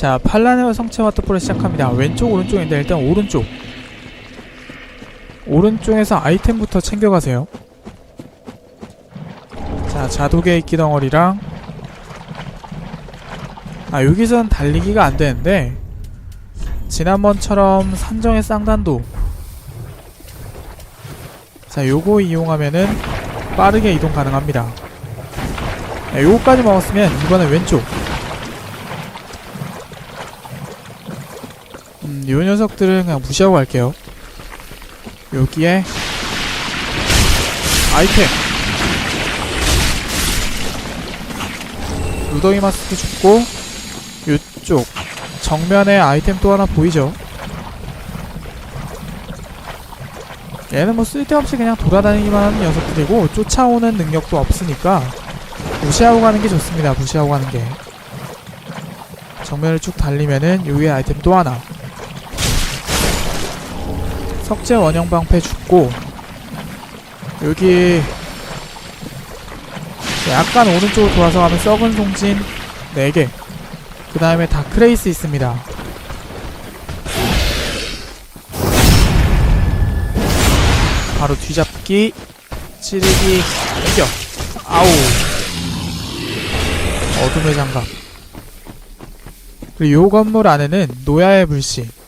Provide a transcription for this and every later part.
자, 팔라네와 성체 와터폴을 시작합니다. 왼쪽, 오른쪽인데 일단 오른쪽. 오른쪽에서 아이템부터 챙겨가세요. 자, 자독의 이끼 덩어리랑 아, 여기선 달리기가 안 되는데 지난번처럼 산정의 쌍단도 자, 요거 이용하면은 빠르게 이동 가능합니다. 네, 요거까지 먹었으면 이번엔 왼쪽 요 녀석들은 그냥 무시하고 갈게요. 여기에 아이템 루더기 마스크 죽고 요쪽 정면에 아이템 또 하나 보이죠? 얘는 뭐 쓸데없이 그냥 돌아다니기만 하는 녀석들이고 쫓아오는 능력도 없으니까 무시하고 가는 게 좋습니다. 무시하고 가는 게 정면을 쭉 달리면은 여기에 아이템 또 하나 석재 원형 방패 죽고 여기 약간 오른쪽으로 돌아서 가면 썩은 송진 4개. 그 다음에 다크레이스 있습니다. 바로 뒤잡기 찌르기 이겨 아우. 어둠의 장갑. 그리고 요 건물 안에는 노야의 불씨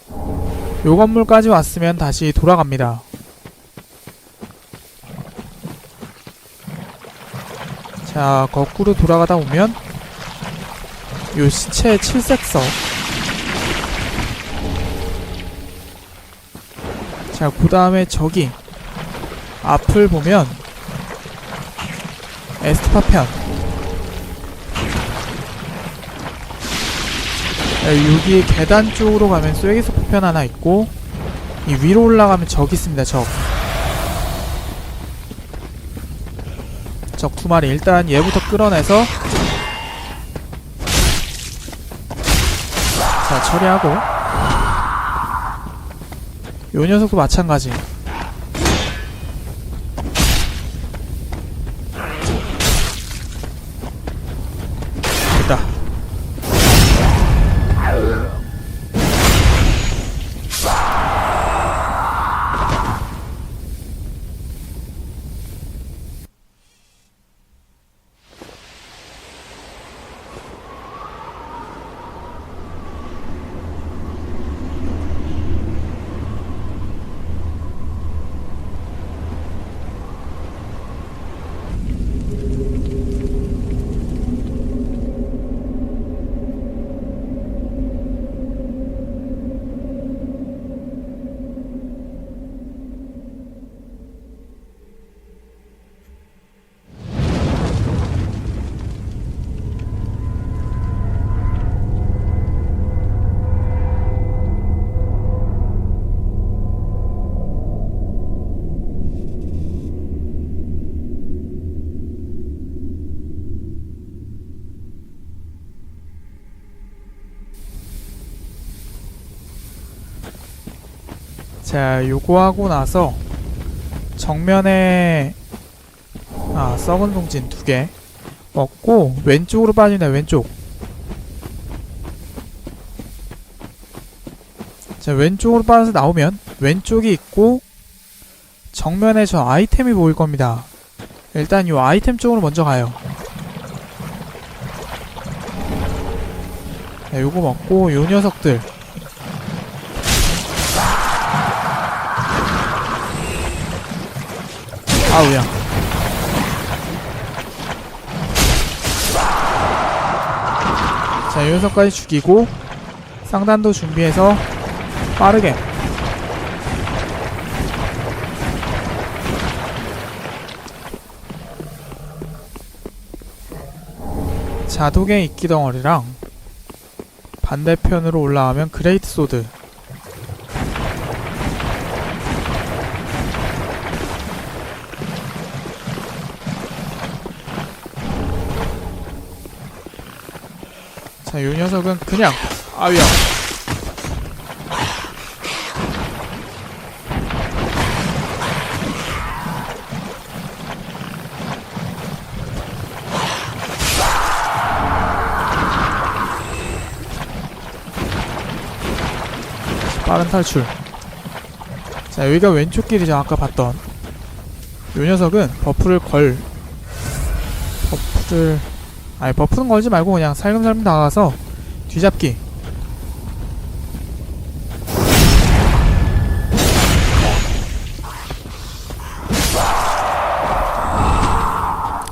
요 건물까지 왔으면 다시 돌아갑니다. 자, 거꾸로 돌아가다 보면 요 시체 칠색석 자, 그 다음에 저기 앞을 보면 에스파편 여기 계단 쪽으로 가면 쐐기석 파편 하나 있고 이 위로 올라가면 적 있습니다 적. 적 두 마리. 일단 얘부터 끌어내서 자 처리하고. 요 녀석도 마찬가지 자, 요거 하고 나서 정면에 아, 썩은 송진 두 개 먹고 왼쪽으로 빠지네, 왼쪽. 자, 왼쪽으로 빠져서 나오면 왼쪽이 있고 정면에 저 아이템이 보일 겁니다. 일단 요 아이템 쪽으로 먼저 가요. 자, 요거 먹고 요 녀석들 아우야. 자, 이 녀석까지 죽이고 쌍단도 준비해서 빠르게 자독의 이끼 덩어리랑 반대편으로 올라가면 그레이트 소드 자, 이 녀석은 그냥 아위야. 빠른 탈출. 자, 여기가 왼쪽 길이죠. 아까 봤던. 요 녀석은 버프를 걸. 버프를. 아니, 버프는 걸지 말고 그냥 살금살금 다가가서 뒤잡기.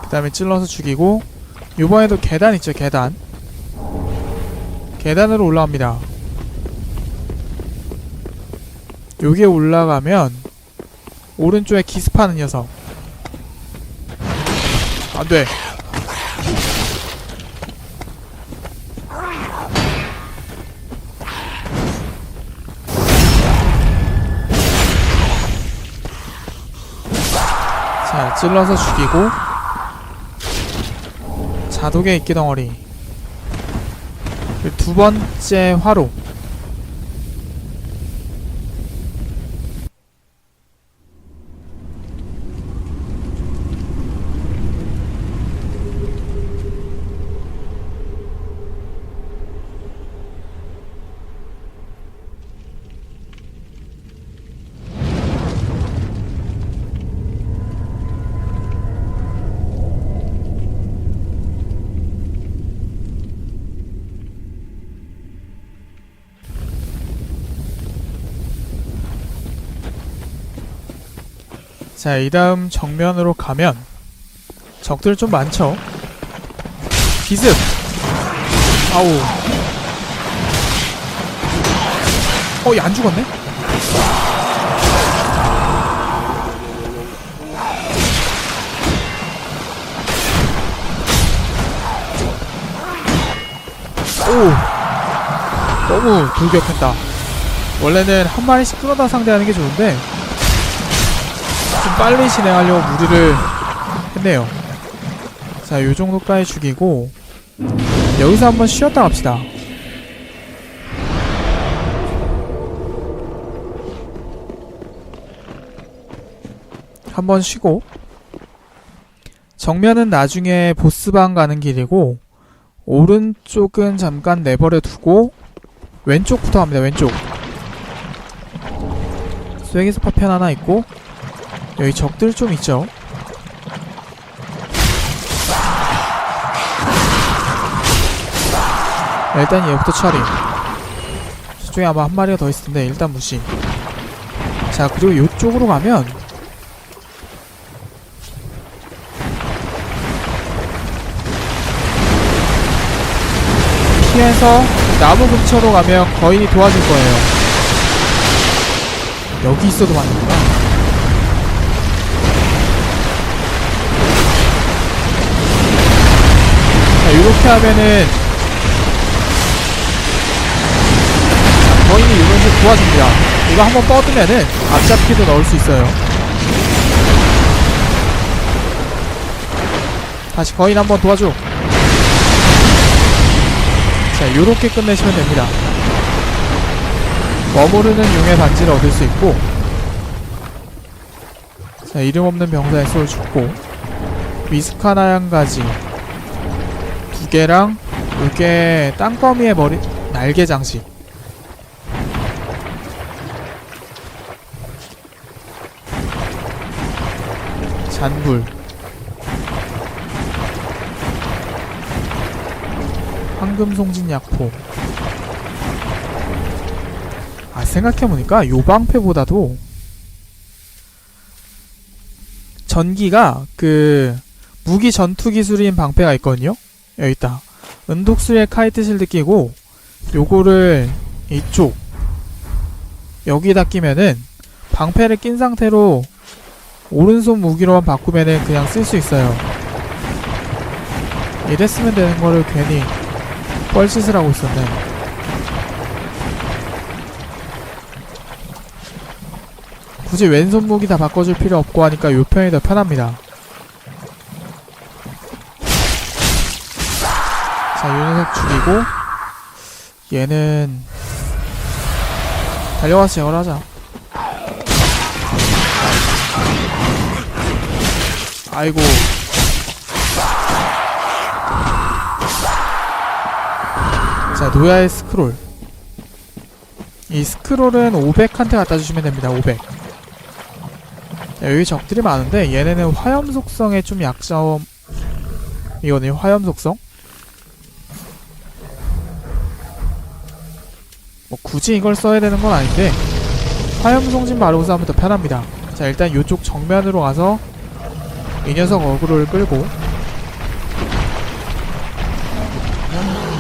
그 다음에 찔러서 죽이고, 요번에도 계단 있죠, 계단. 계단으로 올라갑니다. 여기에 올라가면 오른쪽에 기습하는 녀석 안돼 찔러서 죽이고 자독의 이끼 덩어리. 두 번째 화로 자, 이 다음 정면으로 가면 적들 좀 많죠? 기습! 아우. 어, 얘 안 죽었네? 오! 너무 돌격했다. 원래는 한 마리씩 끌어다 상대하는 게 좋은데, 좀 빨리 진행하려고 무리를 했네요. 자, 요 정도까지 죽이고 여기서 한번 쉬었다 갑시다. 한번 쉬고 정면은 나중에 보스방 가는 길이고 오른쪽은 잠깐 내버려 두고 왼쪽부터 갑니다. 왼쪽. 쐐기스 파편 하나 있고 여기 적들 좀 있죠? 네, 일단 얘부터 처리. 저쪽에 아마 한 마리가 더 있을 텐데 일단 무시. 자 그리고 요쪽으로 가면 피해서 나무 근처로 가면 거인이 도와줄 거예요. 여기 있어도 맞는구나. 이렇게 하면은 자, 거인이 이런 식으로 도와줍니다. 이거 한번 뻗으면은 앞잡기도 넣을 수 있어요. 다시 거인 한번 도와줘. 자, 요렇게 끝내시면 됩니다. 머무르는 용의 반지를 얻을 수 있고 자, 이름 없는 병사의 쏠 죽고 미스카나 양가지 두 개랑 요게 땅거미의 머리 날개 장식. 잔불. 황금송진 약포. 아 생각해보니까 요 방패보다도 전기가 그 무기 전투 기술인 방패가 있거든요 여기 있다. 은독수의 카이트 실드 끼고 요거를 이쪽 여기다 끼면은 방패를 낀 상태로 오른손 무기로만 바꾸면은 그냥 쓸 수 있어요. 이랬으면 되는 거를 괜히 뻘짓을 하고 있었네. 굳이 왼손 무기 다 바꿔줄 필요 없고 하니까 요 편이 더 편합니다. 자, 요 녀석 죽이고 얘는 달려가서 제거를 하자. 아이고. 자, 노야의 스크롤. 이 스크롤은 500한테 갖다 주시면 됩니다. 500. 자, 여기 적들이 많은데 얘네는 화염 속성에 좀 약점 이거는 화염 속성? 뭐 굳이 이걸 써야 되는 건 아닌데 화염 송진 바르고 싸우면 더 편합니다. 자 일단 이쪽 정면으로 가서 이 녀석 어그로를 끌고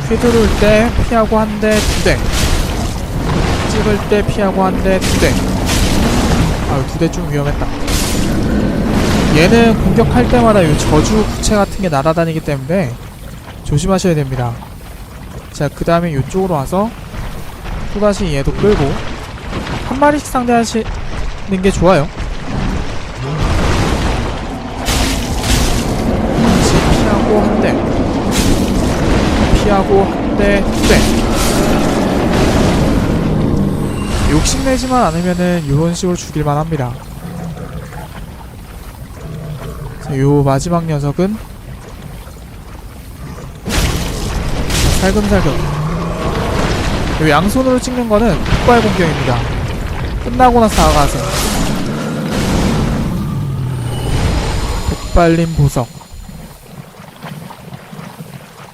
휘두를 때 피하고 한 대 두대 찍을 때 피하고 한 대 두 대. 아유 두 대 좀 위험했다. 얘는 공격할 때마다 이 저주 구체 같은 게 날아다니기 때문에 조심하셔야 됩니다. 자 그 다음에 이쪽으로 와서 또다시 얘도 끌고 한 마리씩 상대하시는 게 좋아요 다시 피하고 한대 피하고 한 대, 두 대. 욕심내지만 않으면은 이런 식으로 죽일만 합니다. 자, 요 마지막 녀석은 살금살금. 요 양손으로 찍는 거는 폭발 공격입니다. 끝나고 나서 다가가세요. 폭발림 보석.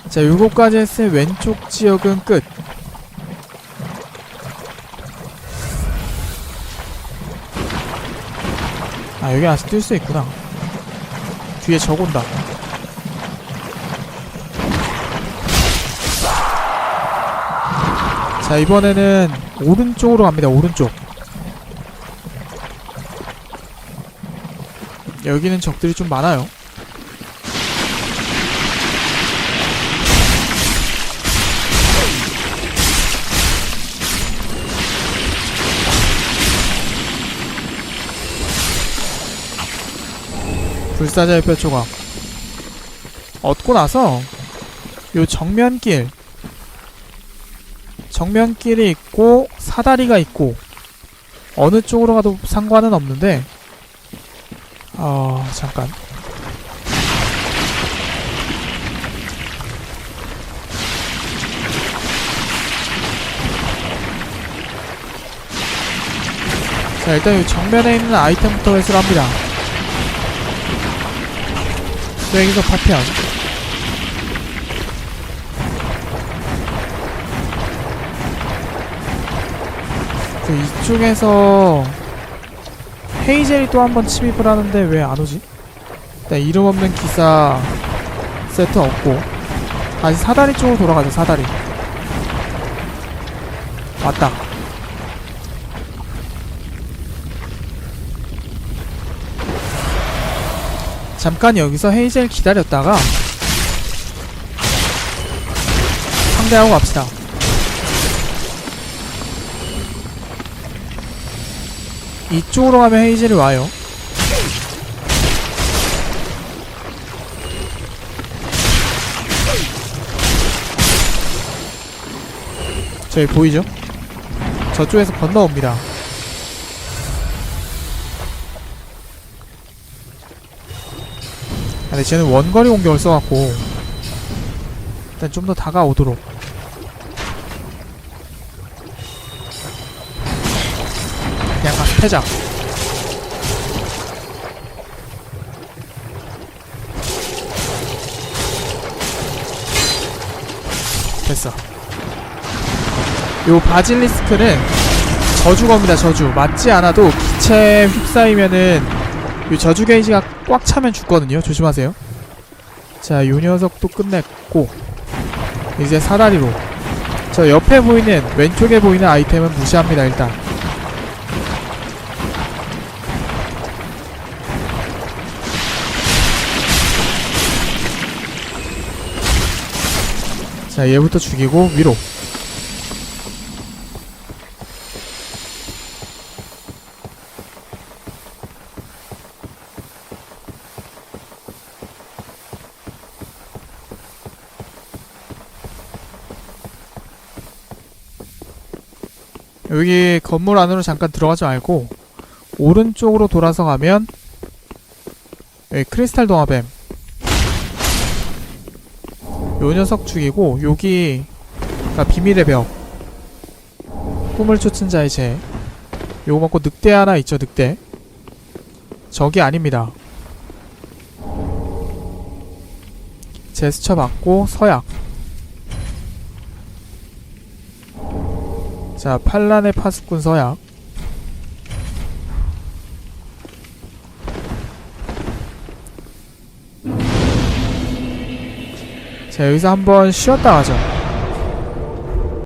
자, 요거까지 했을 왼쪽 지역은 끝. 아, 여기 아직 뛸 수 있구나. 뒤에 적 온다. 자, 이번에는 오른쪽으로 갑니다, 오른쪽. 여기는 적들이 좀 많아요. 불사자의 뼈 조각 얻고 나서 요 정면길 정면길이 있고 사다리가 있고 어느 쪽으로 가도 상관은 없는데 어 잠깐. 자 일단 이 정면에 있는 아이템부터 회수를 합니다. 여기서 파편 그 이쪽에서 헤이젤이 또 한 번 침입을 하는데 왜 안 오지? 일단 이름 없는 기사 세트 없고 다시 사다리 쪽으로 돌아가자 사다리 왔다 잠깐 여기서 헤이젤 기다렸다가 상대하고 갑시다. 이쪽으로 가면 헤이젤이 와요. 저기 보이죠? 저쪽에서 건너옵니다. 아, 근데 쟤는 원거리 공격을 써갖고 일단 좀 더 다가오도록 패자 됐어 요 바질리스크는 저주검이다 저주 맞지 않아도 기체에 휩싸이면은 이 저주 게이지가 꽉 차면 죽거든요. 조심하세요. 자, 요 녀석도 끝냈고 이제 사다리로 저 옆에 보이는 왼쪽에 보이는 아이템은 무시합니다. 일단 자, 얘부터 죽이고 위로. 여기 건물 안으로 잠깐 들어가지 말고 오른쪽으로 돌아서 가면 여기 크리스탈 동화뱀 요 녀석 죽이고 여기가 비밀의 벽. 꿈을 쫓은 자의 재. 요거 먹고 늑대 하나 있죠 늑대. 적이 아닙니다. 제스처 받고 서약. 자 팔란의 파수꾼 서약 자 여기서 한번 쉬었다 가죠